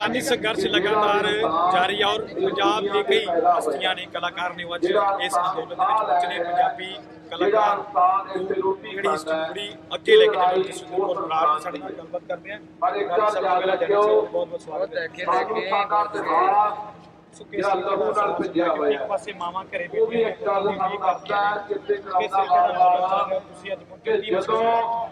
ਕਿਸਾਨੀ ਸੰਘਰਸ਼ ਲਗਾਤਾਰ ਜਾਰੀ ਹੈ ਔਰ ਪੰਜਾਬ ਦੇ ਕਈ ਹਸਤੀਆਂ ਨੇ ਕਲਾਕਾਰ ਨੇ ਅੱਜ ਇਸ ਅੰਦੋਲਨ ਦੇ ਵਿੱਚ ਨੇ। ਪੰਜਾਬੀ ਕਲਾਕਾਰ ਜਿਹੜੀ ਇਸ ਚੁੰਬੜੀ ਅੱਗੇ ਲੈ ਕੇ ਜਾਣ ਦੀ ਸੁਖੂ ਔਰ ਬਰਾੜ ਨੇ ਸਾਡੇ ਨਾਲ ਗੱਲਬਾਤ ਕਰਦੇ ਆ। ਸਭ ਤੋਂ ਪਹਿਲਾਂ ਜਨਕ ਸਿੰਘ ਬਹੁਤ ਬਹੁਤ ਸਵਾਗਤ ਹੈ। ਸੁੱਕੇ ਸਿੰਘ ਦਾ ਨਾਲ ਭੇਜਿਆ ਹੋਇਆ। ਇੱਕ ਪਾਸੇ ਮਾਵਾਂ ਘਰੇ ਬੈਠੀਆਂ ਨੇ ਇੱਕ ਕਰਦਾ ਚੱਲ ਰਿਹਾ ਤੁਸੀਂ ਅੱਜ ਕੀ ਰਹੇ ਹੋ?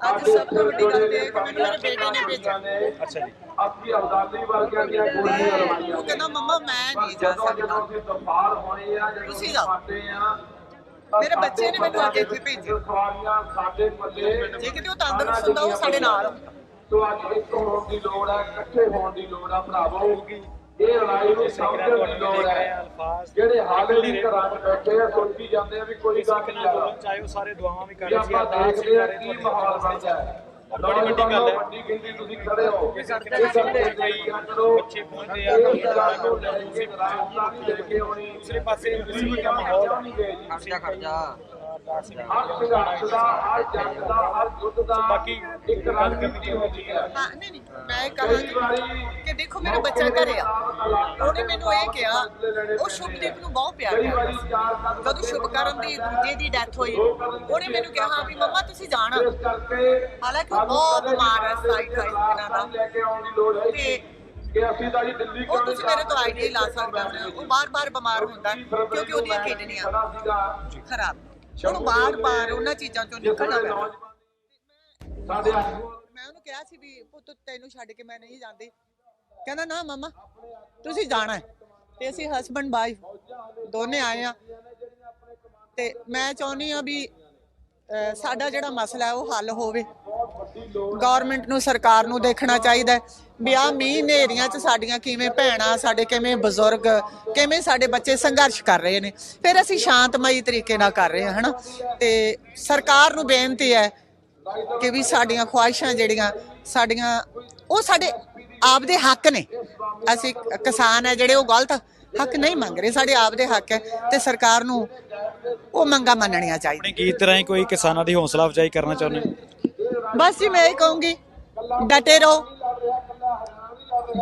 ਅੱਜ ਸਭ ਤੋਂ ਵੱਡੀ ਗੱਲ ਇਹ ਹੈ ਕਿ ਮੈਨੂੰ ਮੇਰੇ ਬੇਟੇ ਨੇ ਭੇਜਿਆ। ਅੱਛਾ ਜੀ। ਆਪਣੀ ਆਜ਼ਾਦੀ ਵਰਗੀਆਂ ਦੀਆਂ ਗੋਲੀਆਂ ਲਵਾਈਆਂ ਉਹ ਕਹਿੰਦਾ ਮੰਮਾ ਮੈਂ ਨਹੀਂ ਜਾ ਜਦੋਂ ਜਦੋਂ ਸਕਦਾ ਅਸੀਂ ਤਫਾਰ ਹੋਏ ਆ ਜਦੋਂ ਤੁਸੀਂ ਜਾਓ। ਪਾਤੇ ਆ ਮੇਰੇ ਬੱਚੇ ਨੇ ਮੈਨੂੰ ਅੱਗੇ ਇੱਥੇ ਭੇਜਿਆ। ਸਵਾਰੀਆਂ ਸਾਡੇ ਪੱਲੇ ਜੇ ਕਿਤੇ ਉਹ ਤੰਦਰੁਸਤ ਹੁੰਦਾ ਉਹ ਸਾਡੇ ਨਾਲ ਹੁੰਦਾ। ਸੋ ਅੱਜ ਇੱਕ ਹੋਣ ਦੀ ਲੋੜ ਹੈ ਇਕੱਠੇ ਹੋਣ ਦੀ ਲੋੜ ਹੈ ਭਰਾਵੋ ਇਹ ਲੜਾਈ ਨੂੰ ਸਮਝਣ ਦੀ ਲੋੜ ਹੈ। ਜਿਹੜੇ ਹਾਲੇ ਵੀ ਘਰਾਂ 'ਚ ਬੈਠੇ ਆ ਸੋਚੀ ਜਾਂਦੇ ਆ ਵੀ ਕੋਈ ਗੱਲ ਨਹੀਂ ਆ ਅੰਦੋਲਨ ਚਾਹੇ ਉਹ ਸਾਰੇ ਦੁਆਵਾਂ ਵੀ ਕਰ ਜੇ ਰਹੇ ਸੀ ਆਪਾਂ ਵੀ ਦੇਖਦੇ ਆ ਕੀ ਮਾਹੌਲ ਬਣਦਾ ਹੈ। ਬੜੀ ਵੱਡੀ ਗੱਲ ਹੈ। ਵੱਡੀ ਗਿਣਤੀ ਤੁਸੀਂ ਖੜੇ ਹੋ ਨਾਲ ਸਾਡੇ ਕਈ ਬੱਚੇ ਪਹੁੰਚਦੇ ਆ ਇਹ ਗੱਲ ਨੂੰ ਲੈ ਕੇ ਰਾਜਧਾਨੀ ਲੈ ਕੇ ਆਉਣੀ। ਦੂਸਰੇ ਪਾਸੇ ਖੁਸ਼ੀ ਦਾ ਮਾਹੌਲ ਨਹੀਂ ਗਏ ਜੀ ਖਰਚਾ ਖਰਚਾ। ਹਰ ਸੰਘਰਸ਼ ਦਾ ਹਰ ਜੰਗ ਦਾ ਹਰ ਯੁੱਧ ਦਾ ਬਾਕੀ ਇੱਕ ਰਣਨੀਤੀ ਹੁੰਦੀ ਹੈ। ਹਾਂ ਨਹੀਂ ਨਹੀਂ ਮੈਂ ਕਹਾਂਗੀ ਦੇਖੋ ਮੇਰਾ ਬੱਚਾ ਘਰੇ ਆ। ਉਹਨੇ ਮੈਨੂੰ ਇਹ ਕਿਹਾ ਉਹ ਸ਼ੁਭਦੀਪ ਨੂੰ ਬਹੁਤ ਪਿਆਰ ਕਰਦਾ ਕਦਮ ਜਦੋਂ ਸ਼ੁਭਕਰਨ ਦੀ ਦੂਜੇ ਦੀ ਡੈਥ ਹੋਈ ਉਹਨੇ ਮੈਨੂੰ ਕਿਹਾ ਹਾਂ ਵੀ ਮੰਮਾ ਤੁਸੀਂ ਜਾਣਾ। ਹਾਲਾਂਕਿ ਉਹ ਬਹੁਤ ਬਿਮਾਰ ਹੈ ਸਾਈ ਖਾਈ ਦਿਨਾਂ ਦਾ। ਲੈ ਕੇ ਆਉਣ ਦੀ ਲੋੜ ਹੈ ਤੇ ਕਿ ਅਸੀਂ ਤਾਂ ਜੀ ਦਿੱਲੀ ਉਹ ਤੁਸੀਂ ਮੇਰੇ ਤੋਂ ਆਈਡੀਆ ਲਾ ਸਕਦੇ ਹੋ। ਉਹ ਬਾਰ-ਬਾਰ ਬਿਮਾਰ ਹੁੰਦਾ ਕਿਉਂਕਿ ਉਹਦੀਆਂ ਕਿਡਨੀਆਂ ਖਰਾਬ ਉਹਨੂੰ ਬਾਰ-ਬਾਰ ਉਹਨਾਂ ਚੀਜ਼ਾਂ ਚੋਂ ਨਿਕਲਣਾ ਪੈਂਦਾ। ਮੈਂ ਉਹਨੂੰ ਕਿਹਾ ਸੀ ਵੀ ਪੁੱਤ ਤੈਨੂੰ ਛੱਡ ਕੇ ਮੈਂ ਨਹੀਂ ਜਾਂਦੀ। ਕਹਿੰਦਾ ਨਾ ਮਮਾ ਤੁਸੀਂ ਜਾਣਾ ਹੈ। ਤੇ ਅਸੀਂ ਹਸਬੰਡ ਵਾਈਫ ਦੋਨੇ ਆਏ ਆ ਤੇ ਮੈਂ ਚਾਹੁੰਦੀ ਆ ਵੀ ਅਹ, ਸਾਡਾ ਜਿਹੜਾ ਮਸਲਾ ਹੈ ਉਹ ਹੱਲ ਹੋਵੇ। ਗਵਰਨਮੈਂਟ ਨੂੰ ਸਰਕਾਰ ਨੂੰ ਦੇਖਣਾ ਚਾਹੀਦਾ ਹੈ ਵੀ ਆ ਮੀਂਹ ਹਨੇਰੀਆਂ 'ਚ ਸਾਡੀਆਂ ਕਿਵੇਂ ਭੈਣਾਂ ਸਾਡੇ ਕਿਵੇਂ ਬਜ਼ੁਰਗ ਕਿਵੇਂ ਸਾਡੇ ਬੱਚੇ ਸੰਘਰਸ਼ ਕਰ ਰਹੇ ਨੇ। ਫਿਰ ਅਸੀਂ ਸ਼ਾਂਤਮਈ ਤਰੀਕੇ ਨਾਲ ਕਰ ਰਹੇ ਹਾਂ ਹਨਾ? ਤੇ ਸਰਕਾਰ ਨੂੰ ਬੇਨਤੀ ਹੈ ਕਿ ਵੀ ਸਾਡੀਆਂ ਖੁਆਇਸ਼ਾਂ ਜਿਹੜੀਆਂ ਸਾਡੀਆਂ ਉਹ ਸਾਡੇ ਆਪਦੇ ਹੱਕ ਨੇ। ਅਸੀਂ ਕਿਸਾਨ ਹੈ ਜਿਹੜੇ ਉਹ ਗਲਤ ਹੱਕ ਨਹੀਂ ਮੰਗ ਰਹੇ। ਸਾਡੇ ਆਪਦੇ ਹੱਕ ਹੈ ਤੇ ਸਰਕਾਰ ਨੂੰ ਉਹ ਮੰਗਾ ਮੰਨਣੀਆਂ ਚਾਹੀਦੀਆਂ। ਆਪਣੇ ਗੀਤ ਰਾਹੀਂ ਕੋਈ ਕਿਸਾਨਾਂ ਦੀ ਹੌਸਲਾ ਅਫਜ਼ਾਈ ਕਰਨਾ ਚਾਹੁੰਦੇ ਹੋ? ਬਸ ਜੀ ਮੈਂ ਇਹ ਕਹੂੰਗੀ ਡਟੇ ਰਹੋ।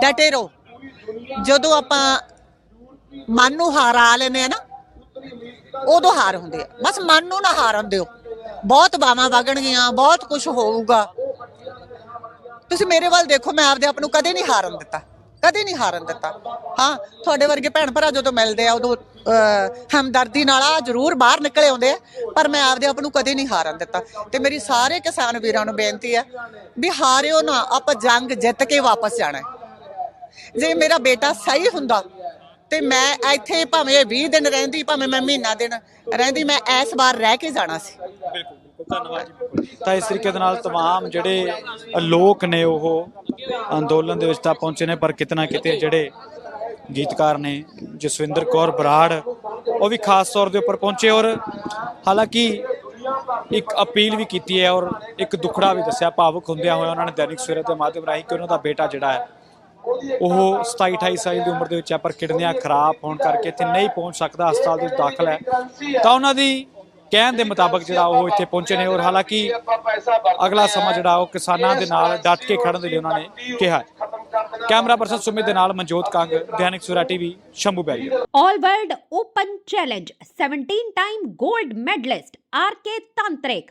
ਡਟੇ ਰਹੋ। ਜਦੋਂ ਆਪਾਂ ਮਨ ਨੂੰ ਹਾਰਾ ਲੈਨੇ ਆ ਨਾ ਉਦੋਂ ਹਾਰ ਹੁੰਦੇ ਆ। ਬਸ ਮਨ ਨੂੰ ਨਾ ਹਾਰਨ ਦਿਓ। ਬਹੁਤ ਬਾਵਾਂ ਵਗਣਗੀਆਂ ਬਹੁਤ ਕੁਝ ਹੋਊਗਾ। ਤੁਸੀਂ ਮੇਰੇ ਵੱਲ ਦੇਖੋ, ਮੈਂ ਆਪਦੇ ਆਪ ਨੂੰ ਕਦੇ ਨਹੀਂ ਹਾਰਨ ਦਿੱਤਾ। ਕਦੇ ਨਹੀਂ ਹਾਰਨ ਦਿੱਤਾ। ਹਾਂ, ਤੁਹਾਡੇ ਵਰਗੇ ਭੈਣ ਭਰਾ ਜਦੋਂ ਮਿਲਦੇ ਆ, ਉਦੋਂ ਹਮਦਰਦੀ ਨਾਲ ਆ, ਜ਼ਰੂਰ ਬਾਹਰ ਨਿਕਲੇ ਆਉਂਦੇ ਆ, ਪਰ ਮੈਂ ਆਪਦੇ ਆਪ ਨੂੰ ਕਦੇ ਨਹੀਂ ਹਾਰਨ ਦਿੱਤਾ। ਤੇ ਮੇਰੀ ਸਾਰੇ ਕਿਸਾਨ ਵੀਰਾਂ ਨੂੰ ਬੇਨਤੀ ਹੈ ਵੀ ਹਾਰਿਓ ਨਾ, ਆਪਾਂ ਜੰਗ ਜਿੱਤ ਕੇ ਵਾਪਸ ਜਾਣਾ। ਜੇ ਮੇਰਾ ਬੇਟਾ ਸਹੀ ਹੁੰਦਾ ਤੇ ਮੈਂ ਇੱਥੇ ਭਾਵੇਂ 20 ਦਿਨ ਰਹਿੰਦੀ ਭਾਵੇਂ ਮੈਂ ਮਹੀਨਾ ਦਿਨ ਰਹਿੰਦੀ ਮੈਂ ਇਸ ਵਾਰ ਰਹਿ ਕੇ ਜਾਣਾ ਸੀ ਬਿਲਕੁਲ ਬਿਲਕੁਲ ਧੰਨਵਾਦ ਜੀ ਤਾਂ ਇਸ ਤਰੀਕੇ ਦੇ ਨਾਲ तमाम ਜਿਹੜੇ ਲੋਕ ਨੇ ਉਹ ਅੰਦੋਲਨ ਦੇ ਵਿੱਚ ਤਾਂ ਪਹੁੰਚੇ ਨੇ ਪਰ ਕਿਤਨਾ ਕਿਤੇ ਜਿਹੜੇ ਗੀਤਕਾਰ ਨੇ ਜਸਵਿੰਦਰ ਕੌਰ ਬਰਾੜ ਉਹ ਵੀ ਖਾਸ ਤੌਰ ਦੇ ਉੱਪਰ ਪਹੁੰਚੇ ਔਰ ਹਾਲਾਂਕਿ ਇੱਕ ਅਪੀਲ ਵੀ ਕੀਤੀ ਹੈ ਔਰ ਇੱਕ ਦੁਖੜਾ ਵੀ ਦੱਸਿਆ ਭਾਵੁਕ ਹੁੰਦਿਆਂ ਹੋਇਆ ਉਹਨਾਂ ਨੇ ਦੈਨਿਕ ਸਵੇਰਾ ਦੇ ਮਾਧਿਅਮ ਰਾਹੀਂ ਕਿ ਉਹਨਾਂ ਦਾ ਬੇਟਾ ਜਿਹੜਾ ਹੈ ਉਹ 27 28 ਸਾਲ ਦੀ ਉਮਰ ਦੇ ਵਿੱਚ ਹੈ ਪਰ ਕਿਡਨੀਆਂ ਖਰਾਬ ਹੋਣ ਕਰਕੇ ਇੱਥੇ ਨਹੀਂ ਪਹੁੰਚ ਸਕਦਾ, ਹਸਪਤਾਲ ਦੇ ਵਿੱਚ ਦਾਖਲ ਹੈ। ਤਾਂ ਉਹਨਾਂ ਦੀ ਕਹਿਣ ਦੇ ਮੁਤਾਬਕ ਜਿਹੜਾ ਉਹ ਇੱਥੇ ਪਹੁੰਚੇ ਨੇ ਔਰ ਹਾਲਾਂਕਿ ਅਗਲਾ ਸਮਾਂ ਜਿਹੜਾ ਉਹ ਕਿਸਾਨਾਂ ਦੇ ਨਾਲ ਡਟ ਕੇ ਖੜਨ ਦੇ ਲਈ ਉਹਨਾਂ ਨੇ ਕਿਹਾ ਕੈਮਰਾ ਪਰਸਨ ਸੁਮਿਤ ਦੇ ਨਾਲ Manjot Kang, Dainik Savera TV, Shambhu barrier. All World Open Challenge 17 time gold medalist RK Tantrik